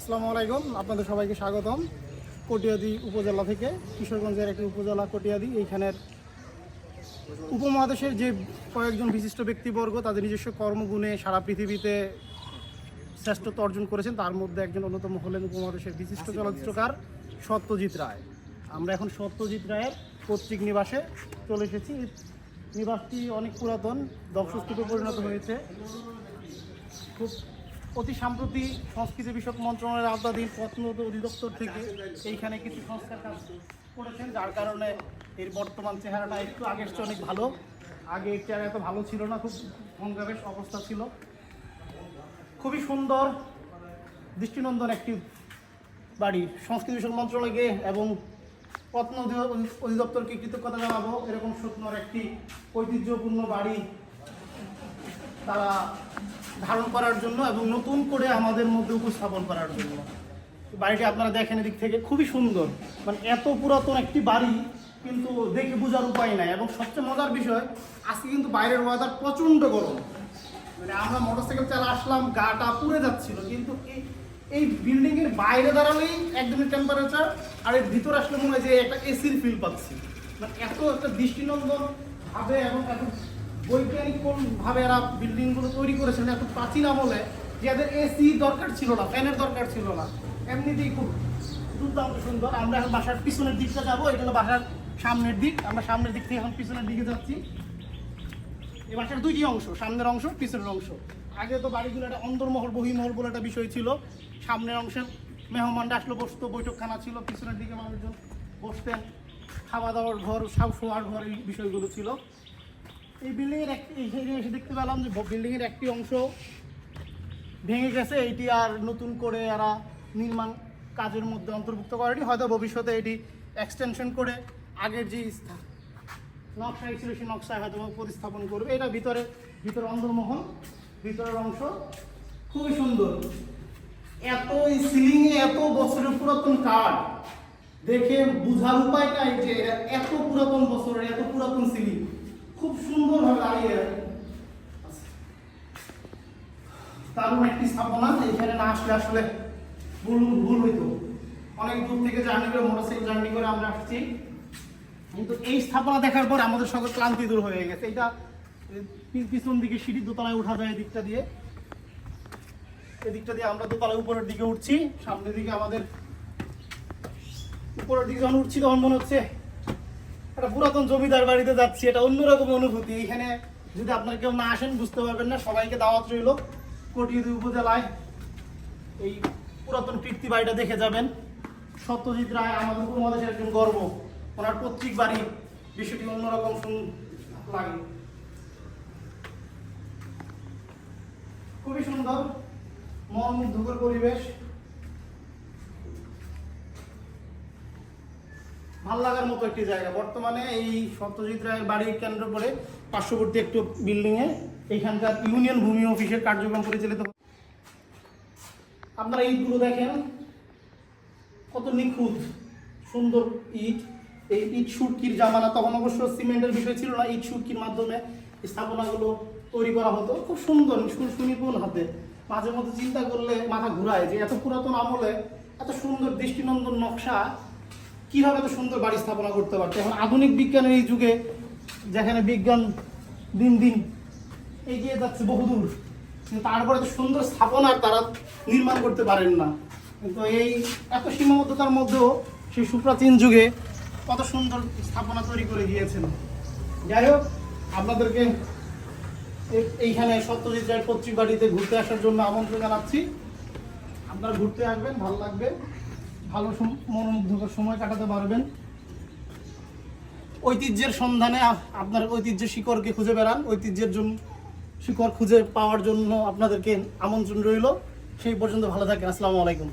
আসসালামু আলাইকুম, আপনাদের সবাইকে স্বাগতম কটিয়াদি উপজেলা থেকে। কিশোরগঞ্জের একটি উপজেলা কটিয়াদি, এইখানের উপমহাদেশের যে কয়েকজন বিশিষ্ট ব্যক্তিবর্গ, তাদের নিজস্ব কর্মগুণে সারা পৃথিবীতে শ্রেষ্ঠত্ব অর্জন করেছেন। তার মধ্যে একজন অন্যতম হলেন উপমহাদেশের বিশিষ্ট চলচ্চিত্রকার সত্যজিৎ রায়। আমরা এখন সত্যজিৎ রায়ের পৈতৃক নিবাসে চলে এসেছি। নিবাসটি অনেক পুরাতন, ধ্বংসস্তূপে পরিণত হয়েছে। খুব অতি সাম্প্রতি সংস্কৃতি বিষয়ক মন্ত্রণালয়ের আওতাধীন প্রত্নত অধিদপ্তর থেকে এইখানে কিছু সংস্কার কাজ করেছেন, যার কারণে এর বর্তমান চেহারাটা একটু আগের চেয়ে অনেক ভালো। আগে এর চেহারা এত ভালো ছিল না, খুব ভঙ্গাবেশ অবস্থা ছিল। খুবই সুন্দর, দৃষ্টিনন্দন একটি বাড়ি। সংস্কৃতি বিষয়ক মন্ত্রণালয়কে এবং প্রত্ন অধি- অধিদপ্তরকে কৃতজ্ঞতা জানাব। এরকম সুন্দর একটি ঐতিহ্যপূর্ণ বাড়ি তারা ধারণ করার জন্য এবং নতুন করে আমাদের মধ্যে উপস্থাপন করার জন্য। বাড়িটি আপনারা দেখেন এদিক থেকে, খুবই সুন্দর। মানে এত পুরাতন একটি বাড়ি কিন্তু দেখে বোঝার উপায় নাই এবং সবচেয়ে মজার বিষয়, আজকে কিন্তু বাইরের ওয়েদার প্রচণ্ড গরম। মানে আমরা মোটরসাইকেল চালা আসলাম, গাটা পুড়ে যাচ্ছিল, কিন্তু এই এই বিল্ডিং এর বাইরে দাঁড়ালেই একদমই টেম্পারেচার আর এর ভিতরে আসলে মনে হয় যে একটা এসির ফিল পাচ্ছি। মানে এত একটা দৃষ্টিনন্দন ভাবে এবং এত বৈজ্ঞানিক কোন ভাবে এরা বিল্ডিংগুলো তৈরি করেছেন এত প্রাচীন আমলে যে এদের এসি দরকার ছিল না ফ্যানের দরকার ছিল না। এমনিতেই খুব দুর্দান্ত সুন্দর। আমরা এখন বাসার পিছনের দিকটা যাব, এটা হলো বাসার সামনের দিক। আমরা সামনের দিক থেকে এখন পিছনের দিকে যাচ্ছি। এই বাসার দুইটি অংশ, সামনের অংশ, পিছনের অংশ। আগে তো বাড়িগুলো একটা অন্দরমহল বহিমহল বলে একটা বিষয় ছিল। সামনের অংশে মেহমানরা আসলে, বসতো, বৈঠকখানা ছিল, পিছনের দিকে মানুষজন বসতেন। খাওয়া দাওয়ার ঘর সব শোয়ার ঘর, এই বিষয়গুলো ছিল। এই বিল্ডিংয়ের একটি এসে দেখতে পেলাম যে বিল্ডিংয়ের একটি অংশ ভেঙে গেছে। এটি আর নতুন করে এরা নির্মাণ কাজের মধ্যে অন্তর্ভুক্ত করেনি। হয়তো ভবিষ্যতে এটি এক্সটেনশন করে আগের যে স্থা- নকশায় ছিল সেই নকশায় হয়তো প্রতিস্থাপন করবে। এটা ভিতরে ভিতরে অন্দরমহল ভিতরের অংশ খুবই সুন্দর। এত সিলিং এ এত বছরের পুরাতন কাঠ, দেখে বুঝার উপায় নাই যে এত পুরাতন বছরের, এত পুরাতন সিলিং খুব সুন্দরভাবে দাঁড়িয়ে। দারুণ একটি স্থাপনা, এখানে না আসলে আসলে ভুল ভুল হইতো। অনেক দূর থেকে জার্নি করে, মোটরসাইকেল জার্নি করে আমরা আসছি। কিন্তু এই স্থাপনা দেখার পর আমাদের সকল ক্লান্তি দূর হয়ে গেছে। এটা পিছন দিকে সিঁড়ি দোতলায় উঠা যায় এদিকটা দিয়ে। এদিকটা দিয়ে আমরা দোতলায় উপরের দিকে উঠছি। সামনের দিকে আমাদের, উপরের দিকে যখন উঠছি তখন মনে হচ্ছে একটা পুরাতন জমিদার বাড়িতে যাচ্ছি, এটা অন্যরকম অনুভূতি। এখানে যদি আপনারা কেউ না আসেন, বুঝতে পারবেন না, সবাইকে দাওয়াত রইল। কটিয়াদি উপজেলায় এই পুরাতন কীর্তি বাড়িটা দেখে যাবেন। সত্যজিৎ রায় আমাদের উপমহাদেশের একজন গর্ব। ওনার পৈতৃক বাড়ি বিষয়টি অন্যরকম শুন লাগে। খুবই সুন্দর, মন মুগ্ধকর পরিবেশ। লাগার মতো একটি জায়গা। বর্তমানে এই সত্যজিৎ রায়ের বাড়ি কেন্দ্র করে পার্শ্ববর্তী একটু বিল্ডিংয়ে এইখানকার ইউনিয়ন ভূমি অফিসের কার্যক্রম পরিচালিত। আপনারা ইটগুলো দেখেন, কত নিখুঁত, সুন্দর ইট। এই ইট সুটকির জামানা তখন অবশ্য সিমেন্টের বিষয় ছিল না, ইট সুটকির মাধ্যমে স্থাপনাগুলো তৈরি করা হতো। খুব সুন্দর সুনিপুণ হাতে। মাঝে মধ্যে চিন্তা করলে মাথা ঘুরায় যে এত পুরাতন আমলে এত সুন্দর দৃষ্টিনন্দন নকশা কীভাবে তো সুন্দর বাড়ি স্থাপনা করতে পারতো? এখন আধুনিক বিজ্ঞানের এই যুগে যেখানে বিজ্ঞান দিন দিন এগিয়ে যাচ্ছে বহুদূর কিন্তু তারপরে তো সুন্দর স্থাপনা তারা নির্মাণ করতে পারেন না। কিন্তু এই এত সীমাবদ্ধতার মধ্যেও সেই সুপ্রাচীন যুগে কত সুন্দর স্থাপনা তৈরি করে গিয়েছেন যাই হোক, আপনাদেরকে এই- এইখানে সত্যজিৎ রায়ের পত্রিক বাড়িতে ঘুরতে আসার জন্য আমন্ত্রণ জানাচ্ছি। আপনারা ঘুরতে আসবেন, ভালো লাগবে। ভালো মনোমুগ্ধকর সময় কাটাতে পারবেন। ঐতিহ্যের সন্ধানে আপনার ঐতিহ্য শিকড়কে খুঁজে বেড়ান। ঐতিহ্যের জন্য শিকড় খুঁজে পাওয়ার জন্য আপনাদেরকে আমন্ত্রণ রইল। সেই পর্যন্ত ভালো থাকেন। আসসালামু আলাইকুম।